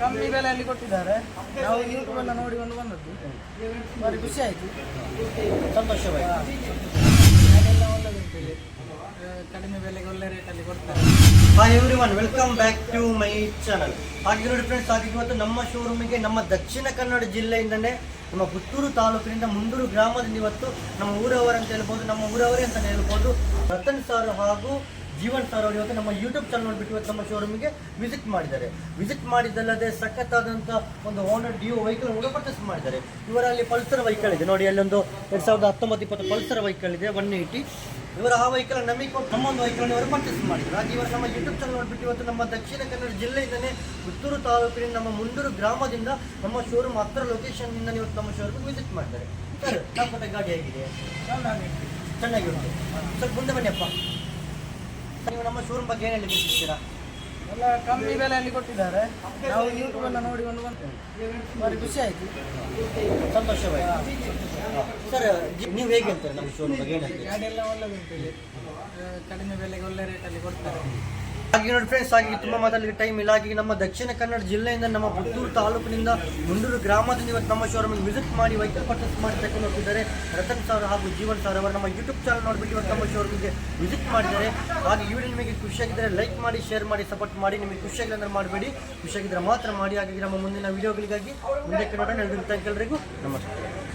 ಕಮ್ಮಿ ಬೆಲೆಯಲ್ಲಿ ಕೊಟ್ಟಿದ್ದಾರೆ. ನಾವು ಯೂಟ್ಯೂಬ್ ಎಲ್ಲ ನೋಡಿಕೊಂಡು ಬಂದದ್ದು. ಭಾರಿ ಖುಷಿ ಆಯಿತು. ಸಂತೋಷವಾಯಿತು. ಅದೆಲ್ಲ ಒಳ್ಳೆದುಂಟು ಕಡಿಮೆ ಬೆಲೆಗೆ ಒಳ್ಳೆ ರೇಟಲ್ಲಿ ಕೊಡ್ತಾರೆ. Hi everyone welcome back to my channel ಹಾಗೆ ನೋಡಿ ಫ್ರೆಂಡ್ಸ್ ಹಾಗೆ ಇವತ್ತು ನಮ್ಮ ಶೋರೂಮಿಗೆ ನಮ್ಮ ದಕ್ಷಿಣ ಕನ್ನಡ ಜಿಲ್ಲೆಯಿಂದನೇ ನಮ್ಮ ಪುತ್ತೂರು ತಾಲೂಕಿನಿಂದ ಮುಂದೂರು ಗ್ರಾಮದಿಂದ ಇವತ್ತು ನಮ್ಮ ಊರವರಂತ ಅಂತ ಹೇಳ್ಬೋದು ನಮ್ಮ ಊರವರೇ ಅಂತ ಹೇಳ್ಬೋದು ರತನ್ ಸರ್ ಹಾಗೂ ಜೀವನ್ ಸರ್ ಅವರು ಇವತ್ತು ನಮ್ಮ ಯೂಟ್ಯೂಬ್ ಚಾನಲ್ ನೋಡಿಬಿಟ್ಟು ಇವತ್ತು ನಮ್ಮ ಶೋರೂಮಿಗೆ ವಿಸಿಟ್ ಮಾಡಿದ್ದಾರೆ. ವಿಸಿಟ್ ಮಾಡಿದ್ದಲ್ಲದೆ ಸಖತ್ತಾದಂಥ ಒಂದು ಓನರ್ ಡಿಯೋ ವೆಹಿಕಲ್ ಕೂಡ ಪರ್ಚೇಸ್ ಮಾಡಿದ್ದಾರೆ. ಇವರಲ್ಲಿ ಪಲ್ಸರ್ ವೆಹಿಕಲ್ ಇದೆ. ನೋಡಿ ಅಲ್ಲೊಂದು ಎರಡು ಸಾವಿರದ ಹತ್ತೊಂಬತ್ತು ಇಪ್ಪತ್ತು ಪಲ್ಸರ್ ವೆಹಿಕಲ್ ಇದೆ ಒನ್ ಏಯ್ಟಿ ಇವರ ಆ ವೆಹಿಕಲ್ ನಮಗೆ ನಮ್ಮ ಒಂದು ವೆಹಿಕಲ್ ಇವರು ಪರ್ಚೇಸ್ ಮಾಡಿದ್ದಾರೆ ಹಾಗೆ ಇವರು ನಮ್ಮ ಯೂಟ್ಯೂಬ್ ಚಾನಲ್ ನೋಡಿಬಿಟ್ಟು ಇವತ್ತು ನಮ್ಮ ದಕ್ಷಿಣ ಕನ್ನಡ ಜಿಲ್ಲೆಯಿಂದಲೇ ಪುತ್ತೂರು ತಾಲೂಕಿನ ನಮ್ಮ ಮುಂಡೂರು ಗ್ರಾಮದಿಂದ ನಮ್ಮ ಶೋರೂಮ್ ಹತ್ತಿರ ಲೊಕೇಶನ್ನಿಂದ ಇವತ್ತು ನಮ್ಮ ಶೋರೂಮ್ ವಿಸಿಟ್ ಮಾಡ್ತಾರೆ. ಸರ್ ನಾಲ್ಕು ಗಾಡಿ ಹೇಗಿದೆ? ಚೆನ್ನಾಗಿರುತ್ತೆ ಸ್ವಲ್ಪ ಮುಂದೆ ಬನ್ನಿಯಪ್ಪ ನೀವು ನಮ್ಮ ಶೋರೂಮ್ ಬಗ್ಗೆ ಏನು ಹೇಳಿ ಎಲ್ಲ ಕಮ್ಮಿ ಬೆಲೆಯಲ್ಲಿ ಕೊಟ್ಟಿದ್ದಾರೆ. ನಾವು ಯೂಟ್ಯೂಬ್ ಎಲ್ಲ ನೋಡಿಕೊಂಡು ಬಂದದ್ದು ಭಾರಿ ಖುಷಿ ಆಯಿತು. ಸಂತೋಷವಾಯಿತು. ಸರ್ ನೀವು ಹೇಗೆ ಅಂತಾರೆ ನಮ್ಮ ಶೋರೂಮ್ ಬಗ್ಗೆ ಗಾಡಿ ಎಲ್ಲ ಒಳ್ಳೆದುಂಟು ಕಡಿಮೆ ಬೆಲೆಗೆ ಒಳ್ಳೆ ರೇಟಲ್ಲಿ ಕೊಡ್ತಾರೆ. ಹಾಗೆ ನೋಡಿ ಫ್ರೆಂಡ್ಸ್ ಹಾಗೆ ತುಂಬ ಮಾತಾಡಲಿಕ್ಕೆ ಟೈಮ್ ಇಲ್ಲ. ಹಾಗೆ ನಮ್ಮ ದಕ್ಷಿಣ ಕನ್ನಡ ಜಿಲ್ಲೆಯಿಂದ ನಮ್ಮ ಪುತ್ತೂರು ತಾಲೂಕಿನಿಂದ ಮುಂಡೂರು ಗ್ರಾಮದಿಂದ ಇವತ್ತು ನಮ್ಮ ಶೋರೂಮಿಗೆ ವಿಸಿಟ್ ಮಾಡಿ ವೆಹಿಕಲ್ ಪರ್ಚೇಸ್ ಮಾಡಿ ತಗೊಂಡು ಹೋಗಿದ್ದಾರೆ ರತನ್ ಸರ್ ಹಾಗೂ ಜೀವನ್ ಸರ್ ಅವರು ನಮ್ಮ ಯೂಟ್ಯೂಬ್ ಚಾನಲ್ ನೋಡಿಬಿಟ್ಟು ಇವತ್ತು ನಮ್ಮ ಶೋರೂಮಿಗೆ ವಿಸಿಟ್ ಮಾಡಿದ್ದಾರೆ. ಹಾಗೆ ಈ ವಿಡಿಯೋ ನಿಮಗೆ ಖುಷಿಯಾಗಿದ್ದರೆ ಲೈಕ್ ಮಾಡಿ ಶೇರ್ ಮಾಡಿ ಸಪೋರ್ಟ್ ಮಾಡಿ. ನಿಮಗೆ ಖುಷಿಯಾಗಿಲ್ಲ ಮಾಡಬೇಡಿ. ಖುಷಿಯಾಗಿದ್ದರೆ ಮಾತ್ರ ಮಾಡಿ. ಹಾಗಾಗಿ ನಮ್ಮ ಮುಂದಿನ ವಿಡಿಯೋಗಳಿಗಾಗಿ ಮುಂದೆ ಕನ್ನಡ ಥ್ಯಾಂಕ್ ಎಲ್ಲರಿಗೂ ನಮಸ್ತೆ